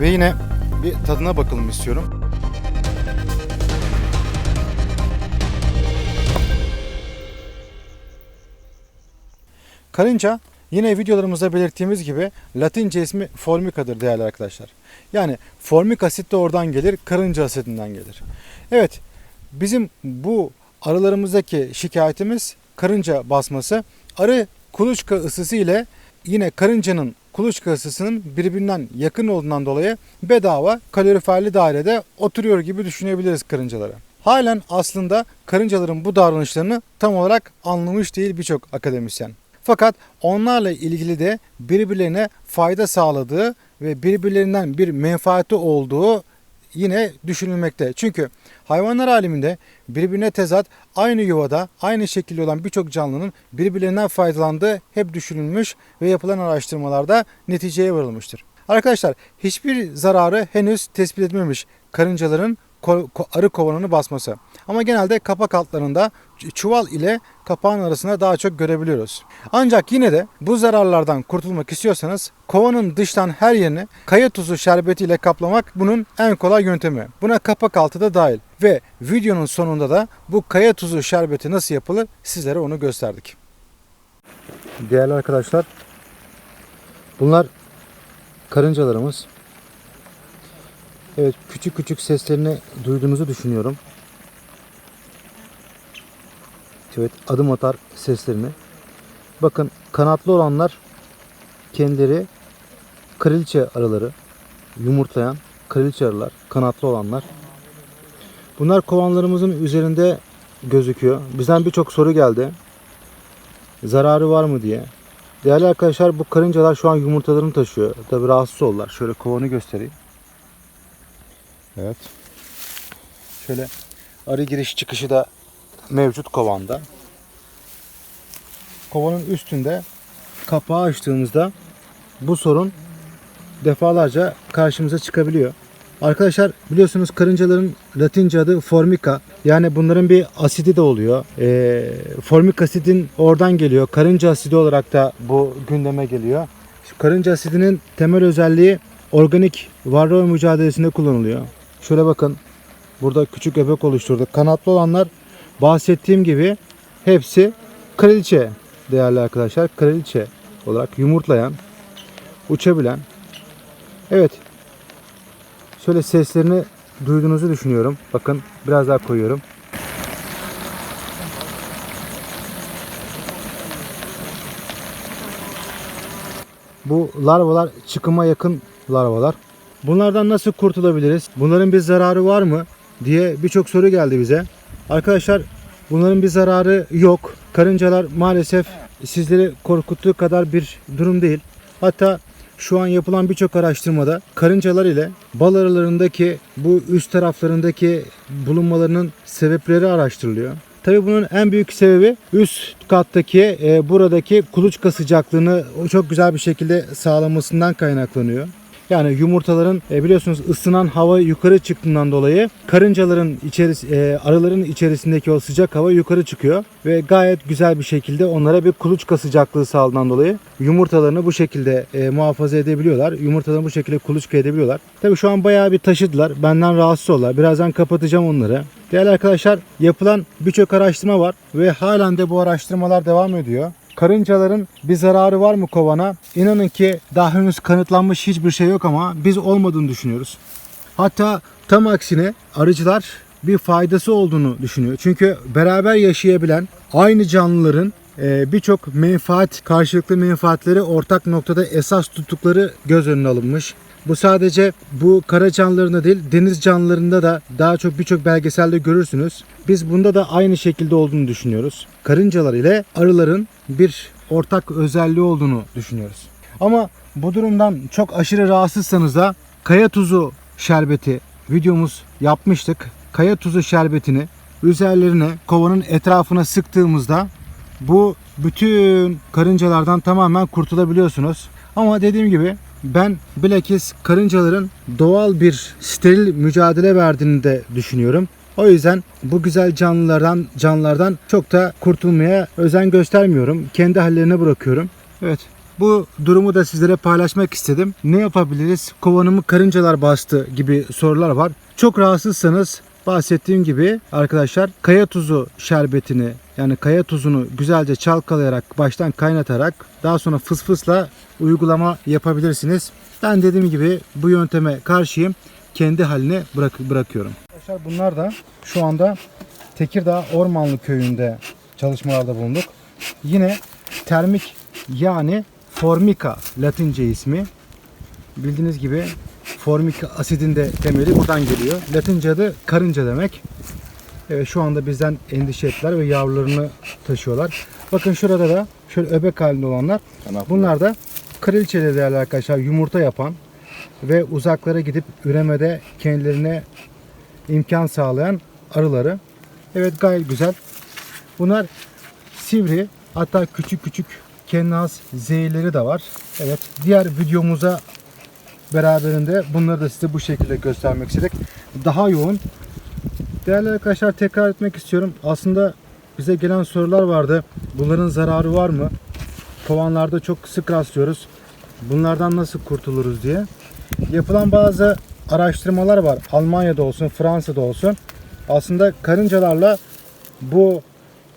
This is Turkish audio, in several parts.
Ve yine bir tadına bakalım istiyorum. Karınca yine videolarımızda belirttiğimiz gibi Latince ismi formica'dır değerli arkadaşlar. Yani formik asit de oradan gelir, karınca asitinden gelir. Evet, bizim bu arılarımızdaki şikayetimiz karınca basması. Arı kuluçka ısısı ile yine karıncanın kuluçka ısısının birbirinden yakın olduğundan dolayı bedava kaloriferli dairede oturuyor gibi düşünebiliriz karıncaları. Halen aslında karıncaların bu davranışlarını tam olarak anlamış değil birçok akademisyen. Fakat onlarla ilgili de birbirlerine fayda sağladığı ve birbirlerinden bir menfaati olduğu yine düşünülmekte. Çünkü hayvanlar aleminde birbirine tezat aynı yuvada aynı şekilde olan birçok canlının birbirlerinden faydalandığı hep düşünülmüş ve yapılan araştırmalarda neticeye varılmıştır. Arkadaşlar hiçbir zararı henüz tespit edilmemiş karıncaların ko- ko- arı kovanını basması. Ama genelde kapak altlarında çuval ile kapağın arasında daha çok görebiliyoruz. Ancak yine de bu zararlardan kurtulmak istiyorsanız kovanın dıştan her yerini kaya tuzu şerbetiyle kaplamak bunun en kolay yöntemi. Buna kapak altı da dahil. Ve videonun sonunda da bu kaya tuzu şerbeti nasıl yapılır sizlere onu gösterdik. Değerli arkadaşlar bunlar karıncalarımız. Evet küçük küçük seslerini duyduğunuzu düşünüyorum. Evet adım atar seslerini. Bakın kanatlı olanlar kendileri kraliçe arıları. Yumurtlayan kraliçe arılar. Kanatlı olanlar. Bunlar kovanlarımızın üzerinde gözüküyor. Bizden birçok soru geldi. Zararı var mı diye. Değerli arkadaşlar bu karıncalar şu an yumurtalarını taşıyor. Tabi rahatsız oldular. Şöyle kovanı göstereyim. Evet. Şöyle arı giriş çıkışı da mevcut kovanda. Kovanın üstünde kapağı açtığımızda bu sorun defalarca karşımıza çıkabiliyor. Arkadaşlar biliyorsunuz karıncaların latince adı formica. Yani bunların bir asidi de oluyor. Ee, formik asidin oradan geliyor. Karınca asidi olarak da bu gündeme geliyor. Şu karınca asidinin temel özelliği organik varroa mücadelesinde kullanılıyor. Şöyle bakın. Burada küçük öbek oluşturduk. Kanatlı olanlar bahsettiğim gibi hepsi kraliçe değerli arkadaşlar. Kraliçe olarak yumurtlayan, uçabilen. Evet. Şöyle seslerini duyduğunuzu düşünüyorum. Bakın biraz daha koyuyorum. Bu larvalar çıkıma yakın larvalar. Bunlardan nasıl kurtulabiliriz? Bunların bir zararı var mı? diye birçok soru geldi bize. Arkadaşlar bunların bir zararı yok. Karıncalar maalesef sizleri korkuttuğu kadar bir durum değil. Hatta şu an yapılan birçok araştırmada karıncalar ile bal arılarındaki bu üst taraflarındaki bulunmalarının sebepleri araştırılıyor. Tabii bunun en büyük sebebi üst kattaki e, buradaki kuluçka sıcaklığını çok güzel bir şekilde sağlamasından kaynaklanıyor. Yani yumurtaların e, biliyorsunuz ısınan hava yukarı çıktığından dolayı karıncaların içeris e, arıların içerisindeki o sıcak hava yukarı çıkıyor ve gayet güzel bir şekilde onlara bir kuluçka sıcaklığı sağladığından dolayı yumurtalarını bu şekilde e, muhafaza edebiliyorlar. Yumurtalarını bu şekilde kuluçka edebiliyorlar. Tabii şu an bayağı bir taşıdılar. Benden rahatsız oldular. Birazdan kapatacağım onları. Değerli arkadaşlar yapılan birçok araştırma var ve halen de bu araştırmalar devam ediyor. Karıncaların bir zararı var mı kovana? İnanın ki daha henüz kanıtlanmış hiçbir şey yok ama biz olmadığını düşünüyoruz. Hatta tam aksine arıcılar bir faydası olduğunu düşünüyor. Çünkü beraber yaşayabilen aynı canlıların e, birçok menfaat, karşılıklı menfaatleri ortak noktada esas tuttukları göz önüne alınmış. Bu sadece bu kara canlılarında değil deniz canlılarında da daha çok birçok belgeselde görürsünüz. Biz bunda da aynı şekilde olduğunu düşünüyoruz. Karıncalar ile arıların bir ortak özelliği olduğunu düşünüyoruz. Ama bu durumdan çok aşırı rahatsızsanız da kaya tuzu şerbeti videomuz yapmıştık. Kaya tuzu şerbetini üzerlerine kovanın etrafına sıktığımızda bu bütün karıncalardan tamamen kurtulabiliyorsunuz. Ama dediğim gibi ben bilakis karıncaların doğal bir steril mücadele verdiğini de düşünüyorum. O yüzden bu güzel canlılardan canlılardan çok da kurtulmaya özen göstermiyorum. Kendi hallerine bırakıyorum. Evet. Bu durumu da sizlere paylaşmak istedim. Ne yapabiliriz? Kovanımı karıncalar bastı gibi sorular var. Çok rahatsızsanız bahsettiğim gibi arkadaşlar kaya tuzu şerbetini yani kaya tuzunu güzelce çalkalayarak baştan kaynatarak daha sonra fısfısla uygulama yapabilirsiniz. Ben dediğim gibi bu yönteme karşıyım. Kendi haline bırak bırakıyorum. Arkadaşlar bunlar da şu anda Tekirdağ Ormanlı Köyü'nde çalışmalarda bulunduk. Yine termik yani formica latince ismi. Bildiğiniz gibi formik asidin de temeli buradan geliyor. Latince adı karınca demek. Evet şu anda bizden endişe ettiler ve yavrularını taşıyorlar. Bakın şurada da şöyle öbek halinde olanlar. Bunlar da kraliçeleri değerli arkadaşlar yumurta yapan ve uzaklara gidip üremede kendilerine imkan sağlayan arıları. Evet gayet güzel. Bunlar sivri hatta küçük küçük kendine has zehirleri de var. Evet diğer videomuza beraberinde bunları da size bu şekilde göstermek istedik. Daha yoğun. Değerli arkadaşlar tekrar etmek istiyorum. Aslında bize gelen sorular vardı. Bunların zararı var mı? Kovanlarda çok sık rastlıyoruz. Bunlardan nasıl kurtuluruz diye. Yapılan bazı araştırmalar var. Almanya'da olsun, Fransa'da olsun. Aslında karıncalarla bu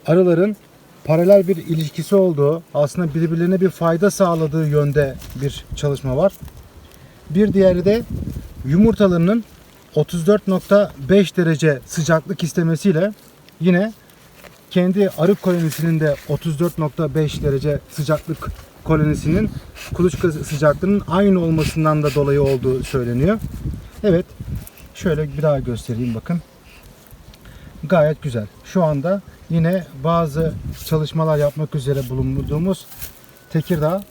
arıların paralel bir ilişkisi olduğu, aslında birbirlerine bir fayda sağladığı yönde bir çalışma var. Bir diğeri de yumurtalarının 34.5 derece sıcaklık istemesiyle yine kendi arı kolonisinin de 34.5 derece sıcaklık kolonisinin kuluçka sıcaklığının aynı olmasından da dolayı olduğu söyleniyor. Evet. Şöyle bir daha göstereyim bakın. Gayet güzel. Şu anda yine bazı çalışmalar yapmak üzere bulunduğumuz Tekirdağ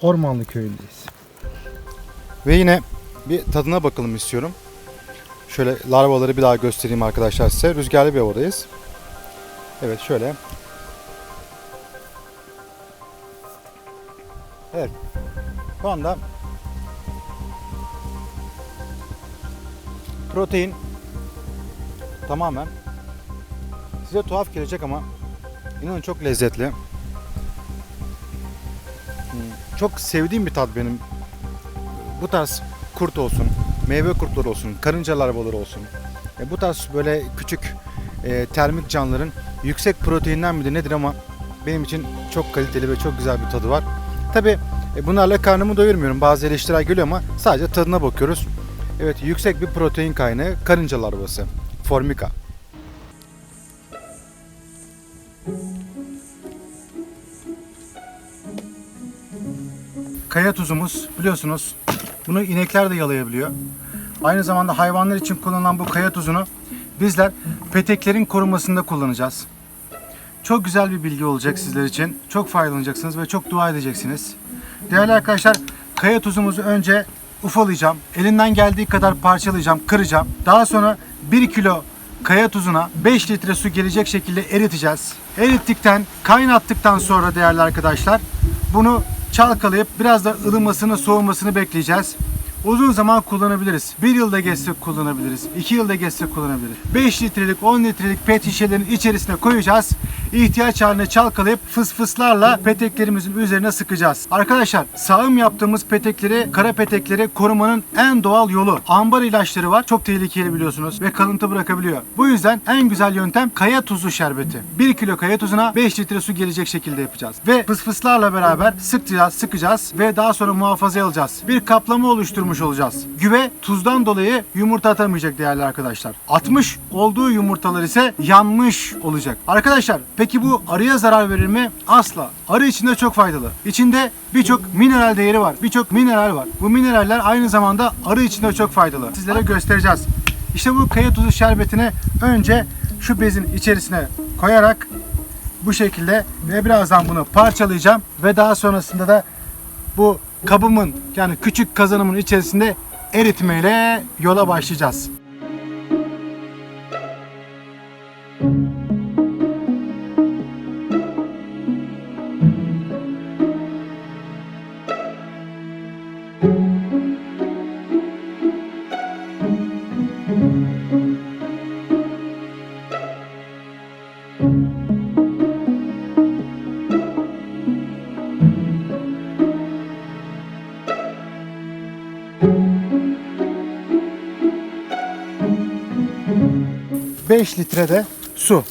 Ormanlı Köyü'ndeyiz. Ve yine bir tadına bakalım istiyorum. Şöyle larvaları bir daha göstereyim arkadaşlar size. Rüzgarlı bir havadayız. Evet şöyle. Evet. Şu anda protein tamamen size tuhaf gelecek ama inanın çok lezzetli. Hmm, Çok sevdiğim bir tat benim. Bu tarz kurt olsun, meyve kurtları olsun, karınca larvaları olsun. E, bu tarz böyle küçük e, termik canlıların yüksek proteinden midir nedir ama benim için çok kaliteli ve çok güzel bir tadı var. Tabi bunlarla karnımı doyurmuyorum. Bazı eleştiriler geliyor ama sadece tadına bakıyoruz. Evet yüksek bir protein kaynağı karınca larvası. Formica. Kaya tuzumuz biliyorsunuz bunu inekler de yalayabiliyor. Aynı zamanda hayvanlar için kullanılan bu kaya tuzunu bizler peteklerin korunmasında kullanacağız. Çok güzel bir bilgi olacak sizler için. Çok faydalanacaksınız ve çok dua edeceksiniz. Değerli arkadaşlar, kaya tuzumuzu önce ufalayacağım. Elinden geldiği kadar parçalayacağım, kıracağım. Daha sonra 1 kilo kaya tuzuna 5 litre su gelecek şekilde eriteceğiz. Erittikten, kaynattıktan sonra değerli arkadaşlar bunu çalkalayıp biraz da ılımasını, soğumasını bekleyeceğiz. Uzun zaman kullanabiliriz. Bir yılda geçse kullanabiliriz. iki yılda geçse kullanabiliriz. 5 litrelik 10 litrelik pet şişelerin içerisine koyacağız. İhtiyaç haline çalkalayıp fısfıslarla peteklerimizin üzerine sıkacağız. Arkadaşlar sağım yaptığımız petekleri, kara petekleri korumanın en doğal yolu. Ambar ilaçları var. Çok tehlikeli biliyorsunuz ve kalıntı bırakabiliyor. Bu yüzden en güzel yöntem kaya tuzu şerbeti. 1 kilo kaya tuzuna 5 litre su gelecek şekilde yapacağız. Ve fısfıslarla beraber sıkacağız, sıkacağız ve daha sonra muhafazaya alacağız. Bir kaplama oluşturmuş olacağız. Güve tuzdan dolayı yumurta atamayacak değerli arkadaşlar. Atmış olduğu yumurtalar ise yanmış olacak. Arkadaşlar peki bu arıya zarar verir mi? Asla. Arı içinde çok faydalı. İçinde birçok mineral değeri var. Birçok mineral var. Bu mineraller aynı zamanda arı içinde çok faydalı. Sizlere göstereceğiz. İşte bu kaya tuzu şerbetini önce şu bezin içerisine koyarak bu şekilde ve birazdan bunu parçalayacağım ve daha sonrasında da bu kabımın yani küçük kazanımın içerisinde eritmeyle yola başlayacağız. 5 litre de su.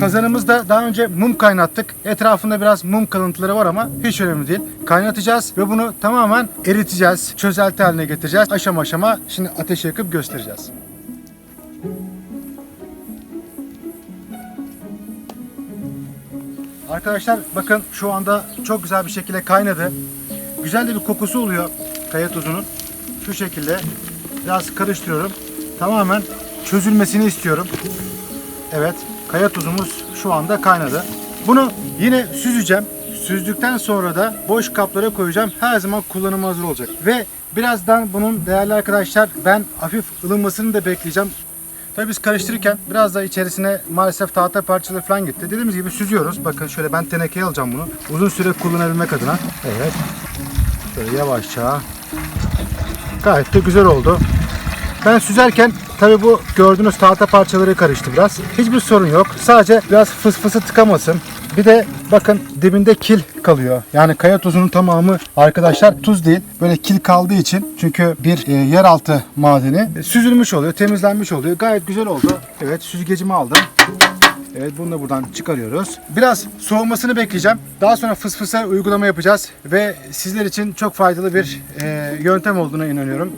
Kazanımızda daha önce mum kaynattık. Etrafında biraz mum kalıntıları var ama hiç önemli değil. Kaynatacağız ve bunu tamamen eriteceğiz. Çözelti haline getireceğiz. Aşama aşama şimdi ateş yakıp göstereceğiz. Arkadaşlar bakın şu anda çok güzel bir şekilde kaynadı. Güzel de bir kokusu oluyor kaya tuzunun. Şu şekilde biraz karıştırıyorum. Tamamen çözülmesini istiyorum. Evet, kaya tuzumuz şu anda kaynadı. Bunu yine süzeceğim. Süzdükten sonra da boş kaplara koyacağım. Her zaman kullanıma hazır olacak. Ve birazdan bunun değerli arkadaşlar ben hafif ılınmasını da bekleyeceğim. Tabii biz karıştırırken biraz da içerisine maalesef tahta parçaları falan gitti. Dediğimiz gibi süzüyoruz. Bakın şöyle ben tenekeye alacağım bunu. Uzun süre kullanabilmek adına. Evet. Şöyle yavaşça. Gayet de güzel oldu. Ben süzerken tabi bu gördüğünüz tahta parçaları karıştı biraz. Hiçbir sorun yok. Sadece biraz fıs fısı tıkamasın. Bir de bakın dibinde kil kalıyor. Yani kaya tuzunun tamamı arkadaşlar tuz değil. Böyle kil kaldığı için çünkü bir e, yeraltı madeni süzülmüş oluyor, temizlenmiş oluyor. Gayet güzel oldu. Evet süzgecimi aldım. Evet bunu da buradan çıkarıyoruz. Biraz soğumasını bekleyeceğim. Daha sonra fısfısa uygulama yapacağız. Ve sizler için çok faydalı bir e, yöntem olduğuna inanıyorum.